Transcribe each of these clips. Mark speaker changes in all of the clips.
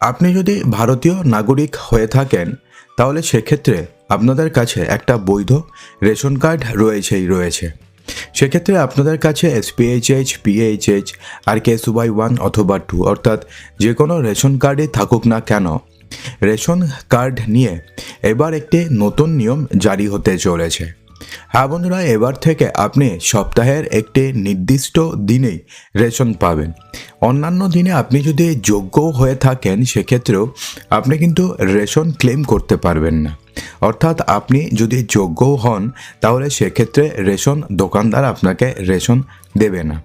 Speaker 1: আপনি যদি ভারতীয় নাগরিক হয়ে থাকেন, তাহলে সেক্ষেত্রে আপনাদের কাছে একটা বৈধ রেশন কার্ড রয়েছেই রয়েছে। সেক্ষেত্রে আপনাদের কাছে এসপিএইচএইচ পিএইচএইচ আর কে সুবাই ওয়ান অথবা টু অর্থাৎ যে কোনো রেশন কার্ডে থাকুক না কেন, রেশন কার্ড নিয়ে এবার একটি নতুন নিয়ম জারি হতে চলেছে। হ্যাঁ বন্ধুরা, এবার থেকে আপনি সপ্তাহের একটি নির্দিষ্ট দিনেই রেশন পাবেন। অন্যান্য দিনে আপনি যদি যোগ্য হয়ে থাকেন, সেক্ষেত্রেও আপনি কিন্তু রেশন ক্লেম করতে পারবেন না। অর্থাৎ আপনি যদি যোগ্য হন, তাহলে সেক্ষেত্রে রেশন দোকানদার আপনাকে রেশন দেবে না।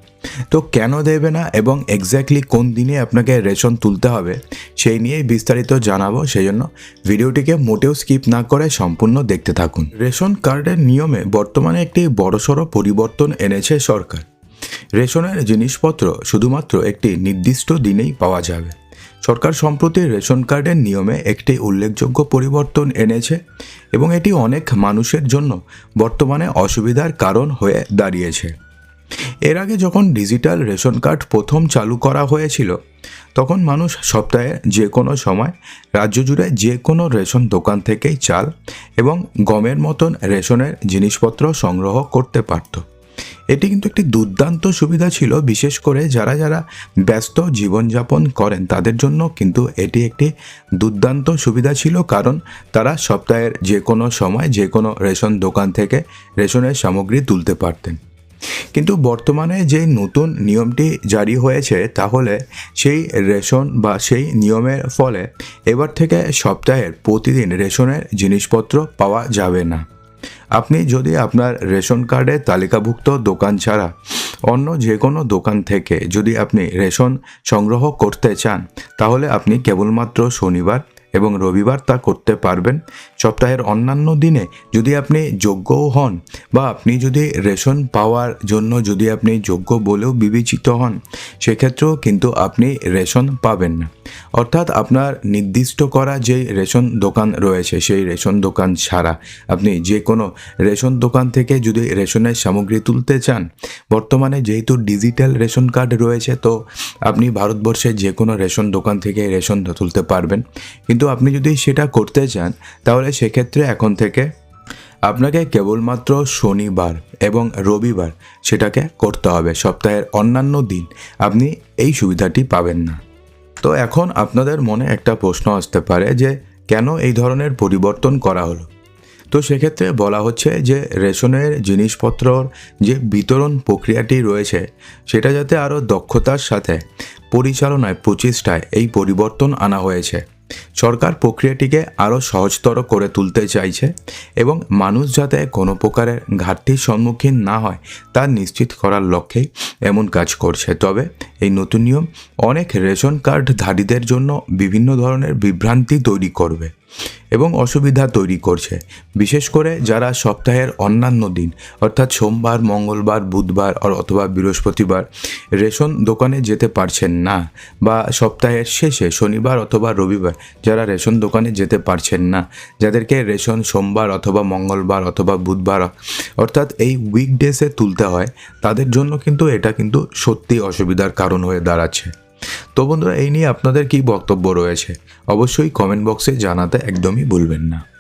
Speaker 1: তো কেন দেবে না এবং এক্স্যাক্টলি কোন দিনে আপনাকে রেশন তুলতে হবে, সেই নিয়েই বিস্তারিত জানাব। সেই জন্য ভিডিওটিকে মোটেও স্কিপ না করে সম্পূর্ণ দেখতে থাকুন। রেশন কার্ডের নিয়মে বর্তমানে একটি বড়সড় পরিবর্তন এনেছে সরকার। রেশনের জিনিসপত্র শুধুমাত্র একটি নির্দিষ্ট দিনেই পাওয়া যাবে। সরকার সম্প্রতি রেশন কার্ডের নিয়মে একটি উল্লেখযোগ্য পরিবর্তন এনেছে এবং এটি অনেক মানুষের জন্য বর্তমানে অসুবিধার কারণ হয়ে দাঁড়িয়েছে। এর আগে যখন ডিজিটাল রেশন কার্ড প্রথম চালু করা হয়েছিল, তখন মানুষ সপ্তাহে যে কোনো সময় রাজ্য জুড়ে যে কোনো রেশন দোকান থেকেই চাল এবং গমের মতন রেশনের জিনিসপত্র সংগ্রহ করতে পারত। এটি কিন্তু একটি দুর্দান্ত সুবিধা ছিল, বিশেষ করে যারা যারা ব্যস্ত জীবনযাপন করেন তাদের জন্য কিন্তু এটি একটি দুর্দান্ত সুবিধা ছিল, কারণ তারা সপ্তাহের যে কোনো সময় যে কোনো রেশন দোকান থেকে রেশনের সামগ্রী তুলতে পারতেন। কিন্তু বর্তমানে যে নতুন নিয়মটি জারি হয়েছে, তাহলে সেই রেশন বা সেই নিয়মের ফলে এবার থেকে সপ্তাহের প্রতিদিন রেশনের জিনিসপত্র পাওয়া যাবে না। আপনি যদি আপনার রেশন কার্ডে তালিকাভুক্ত দোকান ছাড়া অন্য যে কোনো দোকান থেকে যদি আপনি রেশন সংগ্রহ করতে চান, তাহলে আপনি কেবলমাত্র শনিবার এবং রবিবার তা করতে পারবেন। সপ্তাহের অন্যান্য দিনে যদি আপনি যোগ্যও হন বা আপনি যদি রেশন পাওয়ার জন্য যদি আপনি যোগ্য বলেও বিবেচিত হন, সেক্ষেত্রেও কিন্তু আপনি রেশন পাবেন। না অর্থাৎ আপনার নির্দিষ্ট করা যে রেশন দোকান রয়েছে, সেই রেশন দোকান ছাড়া আপনি যে কোনো রেশন দোকান থেকে যদি রেশনের সামগ্রী তুলতে চান, বর্তমানে যেহেতু ডিজিটাল রেশন কার্ড রয়েছে, তো আপনি ভারতবর্ষের যে কোনো রেশন দোকান থেকে রেশন তুলতে পারবেন। কিন্তু আপনি যদি সেটা করতে চান তাহলে সেক্ষেত্রে এখন থেকে আপনাকে কেবলমাত্র শনিবার এবং রবিবার সেটাকে করতে হবে। সপ্তাহের অন্যান্য দিন আপনি এই সুবিধাটি পাবেন না। তো এখন আপনাদের মনে একটা প্রশ্ন আসতে পারে যে, কেন এই ধরনের পরিবর্তন করা হলো? তো সেক্ষেত্রে বলা হচ্ছে যে, রেশনের জিনিসপত্রর যে বিতরণ প্রক্রিয়াটি রয়েছে, সেটা যাতে আরও দক্ষতার সাথে পরিচালনায়, প্রচেষ্টায় এই পরিবর্তন আনা হয়েছে। সরকার প্রক্রিয়াটিকে আরও সহজতর করে তুলতে চাইছে এবং মানুষ যাতে কোনো প্রকারের ঘাটতির সম্মুখীন না হয়, তা নিশ্চিত করার লক্ষ্যেই এমন কাজ করছে। তবে এই নতুন নিয়ম অনেক রেশন কার্ডধারীদের জন্য বিভিন্ন ধরনের বিভ্রান্তি তৈরি করবে। এবং অসুবিধা তৈরি করছে। বিশেষ করে যারা সপ্তাহের অন্যান্য দিন, অর্থাৎ সোমবার, মঙ্গলবার, বুধবার অথবা বৃহস্পতিবার রেশন দোকানে যেতে পারছেন না বা সপ্তাহের শেষে শনিবার অথবা রবিবার যারা রেশন দোকানে যেতে পারছেন না, যাদেরকে রেশন সোমবার অথবা মঙ্গলবার অথবা বুধবার, অর্থাৎ এই উইকডেসে তুলতে হয়, তাদের জন্য কিন্তু এটা কিন্তু সত্যি অসুবিধার কারণ হয়ে দাঁড়াচ্ছে। তো বন্ধুরা, এই নিয়ে আপনাদের কি বক্তব্য রয়েছে? অবশ্যই কমেন্ট বক্সে জানাতে একদমই ভুলবেন না।